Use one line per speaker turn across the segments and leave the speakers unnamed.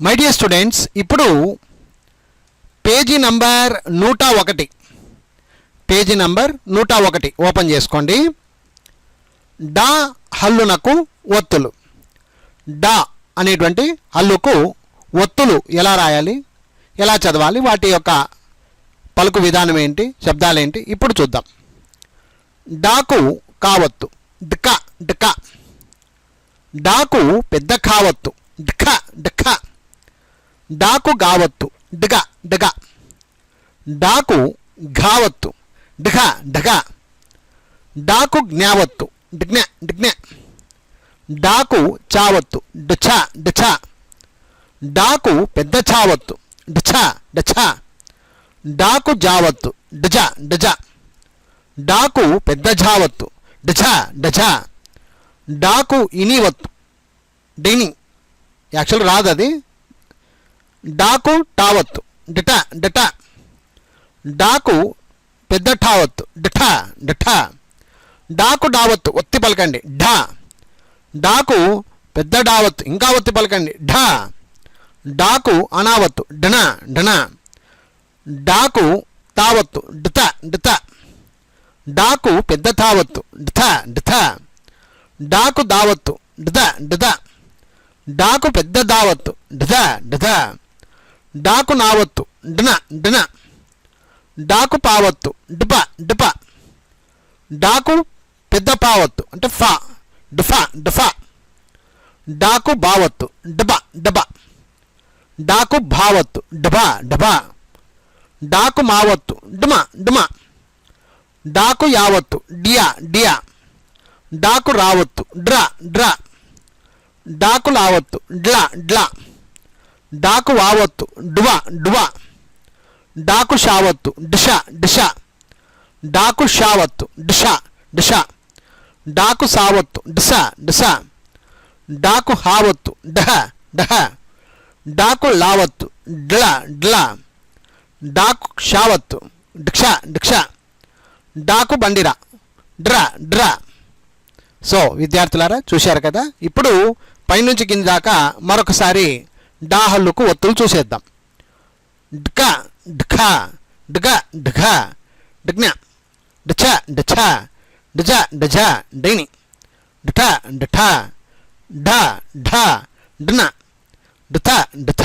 My dear students ఇప్పుడు page number నూట ఒకటి. పేజీ నంబర్ నూట ఒకటి. ఓపెన్ చేసుకోండి. డా హల్లునకు ఒత్తులు. డా అనేటువంటి హల్లుకు ఒత్తులు ఎలా రాయాలి? ఎలా చదవాలి? వాటి యొక్క పలుకు విధానం ఏంటి? శబ్దాలు ఏంటి? ఇప్పుడు చూద్దాం. డాకు కావత్తు. డిక డిక డాకు పెద్ద కావత్తు. డిక డిక డాకు గావత్తు. డిగ డిగ డాకు ఘావత్తు. డిఘ డిఘ డాకు జ్ఞావత్తు. డిజ్ఞ డిజ్ఞ డాకు చావత్తు. డిఛ డిఛ డాకు పెద్ద చావత్తు. డిఛ డిఛ డాకు జావత్తు. డిజ డజ డాకు పెద్ద జావత్తు. డిఝ డజ డాకు ఇనివత్తు. డిని యాక్చువల్ రాదు అది డాకు టావత్తు డిట డిట డాకు పెద్ద ఠావత్తు. డిఠ డిఠ డాకు డావత్తు ఒత్తి పలకండి. ఢా. డాకు పెద్ద డావత్తు ఇంకా ఒత్తి పలకండి. ఢా. డాకు అనావత్తు. డన డన డాకు తావత్తు డిత డిత డాకు పెద్ద తావత్తు డిథ డిథ డాకు దావత్తు డిద డిద డాకు పెద్ద దావత్తు డిద డిద డాకు నావత్తు. డిన డిన డాకు పావత్తు. డిప డిప డాకు పెద్ద పావత్తు. అంటే ఫా. డిఫా డిఫా డాకు బావత్తు. డబ డబ డాకు భావత్తు. డబా డబా డాకు మావత్తు. డుమ డుమ డాకు యావత్తు. డియా డియా డాకు రావత్తు. డ్రా డ్రా డాకు లావత్తు. డ్లా డ్లా డాకు వావత్తు. డువా డువా. డాకు షావత్తు. డిష డిష. డాకు షావత్తు. డిష డిష. డాకు సావత్తు. డిస డిస డాకు హావత్తు. డహ డహ. డాకు లావత్తు. డ్ల డ్ల. డాకు షావత్తు. డిక్ష డిక్ష. డాకు బండిరా. డ్ర డ్ర. సో విద్యార్థులారా చూశారు కదా? ఇప్పుడు పైనుంచి కింద దాకా మరొకసారి డాహల్లుకు ఒత్తులు చూసేద్దాం. డ్క డ్ఖ డ్గ డ్ఘ డ్జ్ఞ డఛ డఛ డజ డజ డైని డఠ డఠ ఢ ఢ డ్న డథ డథ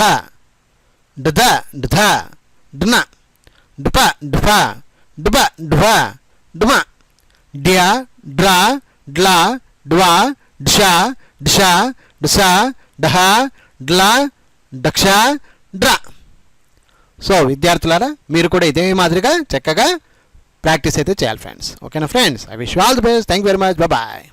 డధ డధ డ్న డుప డుప డుబ డుబ డుమ డ్య డ్రా డ్లా డ్వా డ్ష డ్ష డ్స డహ డ్లా డక్ష డ్ర. సో విద్యార్థులారా మీరు కూడా ఇదే మాదిరిగా చక్కగా ప్రాక్టీస్ అయితే చేయాలి ఫ్రెండ్స్. ఓకేనా friends? I wish all the best. Thank you very much. Bye.